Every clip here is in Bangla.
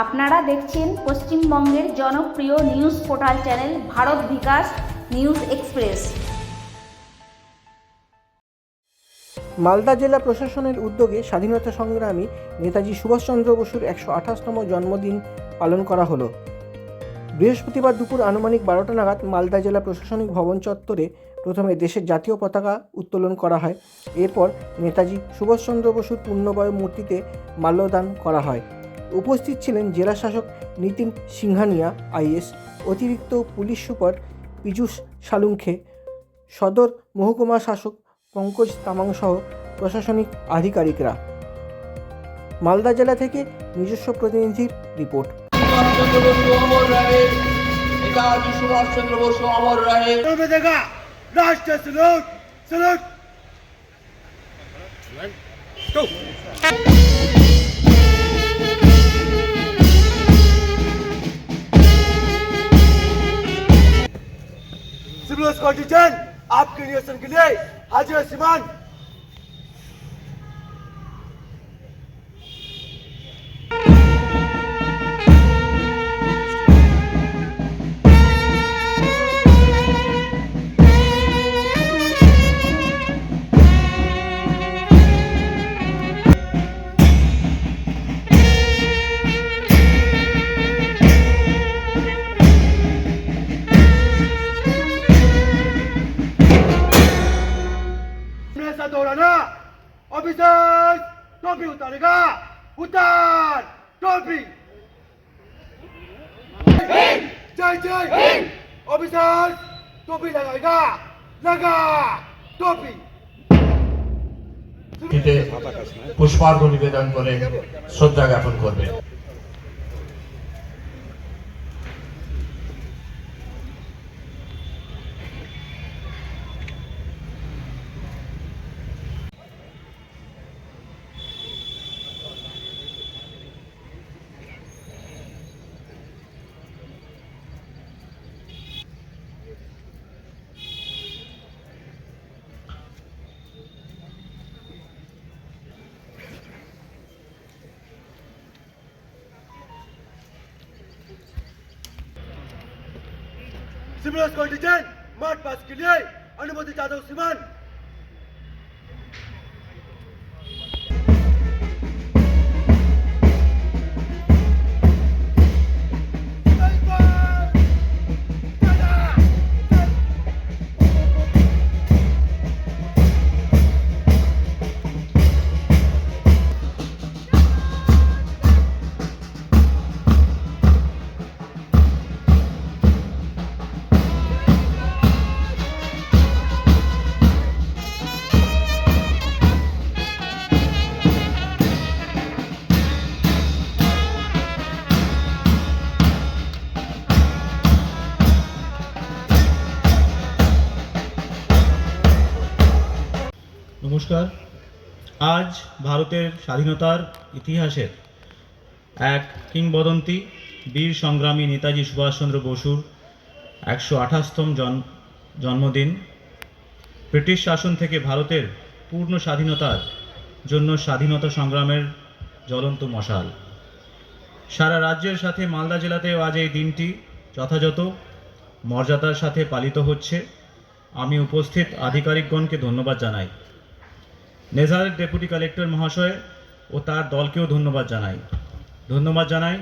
আপনারা দেখছেন পশ্চিমবঙ্গের জনপ্রিয় news portal channel Bharat Bikash news express. Malda জেলা প্রশাসনের উদ্যোগে স্বাধীনতা সংগ্রামী নেতাজি সুভাষচন্দ্র বসুর একশো আঠাশতম জন্মদিন পালন করা হলো। বৃহস্পতিবার দুপুর আনুমানিক বারোটা নাগাদ মালদা জেলা প্রশাসনিক ভবন চত্বরে প্রথমে দেশের জাতীয় পতাকা উত্তোলন করা হয়। এরপর নেতাজি সুভাষচন্দ্র বসুর পূর্ণবয় মূর্তিতে মাল্যদান করা হয়। উপস্থিত ছিলেন জেলা শাসক নিতিন সিংহানিয়া, আইএস, অতিরিক্ত পুলিশ সুপার পীযূষ সালুঙ্খে, সদর মহকুমা শাসক পঙ্কজ তামাং সহ প্রশাসনিক আধিকারিকরা। মালদা জেলা থেকে নিজস্ব প্রতিনিধির রিপোর্ট। সুভাষচন্দ্র कॉन्टिजेंट आपके नियसन के लिए हाजिर सीमान আওয়ামী জয় জয়। অফিসার টপি লাগাইগা লাগা টপি পুষ্পার্ঘ নিবেদন করে শ্রদ্ধা জ্ঞাপন করবে सिविल कॉन्टिजेंट मार्च पास के लिए अनुमति जादव सीमान নমস্কার। আজ ভারতের স্বাধীনতার ইতিহাসের এক কিংবদন্তি বীর সংগ্রামী নেতাজি সুভাষচন্দ্র বসুর একশো আঠাশতম জন জন্মদিন। ব্রিটিশ শাসন থেকে ভারতের পূর্ণ স্বাধীনতার জন্য স্বাধীনতা সংগ্রামের জ্বলন্ত মশাল। সারা রাজ্যের সাথে মালদা জেলাতেও আজ এই দিনটি যথাযথ মর্যাদার সাথে পালিত হচ্ছে। আমি উপস্থিত আধিকারিকগণকে ধন্যবাদ জানাই। নেজারের ডেপুটি কালেক্টর মহাশয় ও তার দলকেও ধন্যবাদ জানাই। ধন্যবাদ জানাই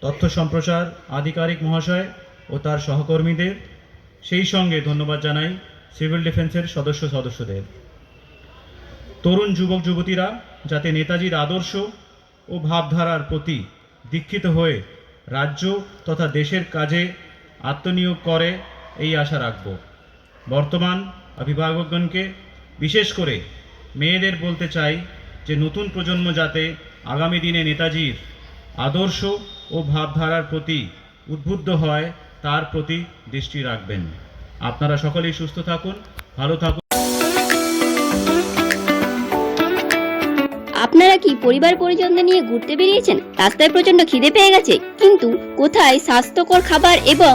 তথ্য সম্প্রচার আধিকারিক মহাশয় ও তার সহকর্মীদের। সেই সঙ্গে ধন্যবাদ জানাই সিভিল ডিফেন্সের সদস্য সদস্যদের। তরুণ যুবক যুবতীরা, যাতে নেতাজির আদর্শ ও ভাবধারার প্রতি দীক্ষিত হয়ে রাজ্য তথা দেশের কাজে আত্মনিয়োগ করে এই আশা রাখব। বর্তমান অভিভাবকগণকে বিশেষ করে মেয়েদের বলতে চাই যে নতুন প্রজন্ম যাতে আগামী দিনে নেতাজির আদর্শ ও ভাবধারার প্রতি উদ্বুদ্ধ হয়, তার প্রতি দৃষ্টি রাখবেন। আপনারা সকলেই সুস্থ থাকুন, ভালো থাকুন। আপনারা কি পরিবার পরিজনদের নিয়ে ঘুরতে বেরিয়েছেন? রাস্তায় প্রচণ্ড খিদে পেয়ে গেছে। কিন্তু কোথায় স্বাস্থ্যকর খাবার এবং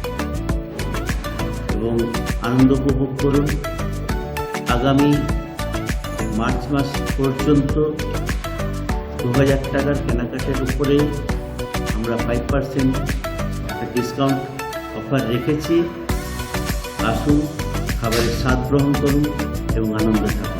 এবং আনন্দ উপভোগ করুন। আগামী মার্চ মাস পর্যন্ত দু হাজার টাকার কেনাকাটার উপরে আমরা ফাইভ পার্সেন্ট ডিসকাউন্ট অফার রেখেছি। আসুন, খাবারের স্বাদ গ্রহণ করুন এবং আনন্দ থাকুন।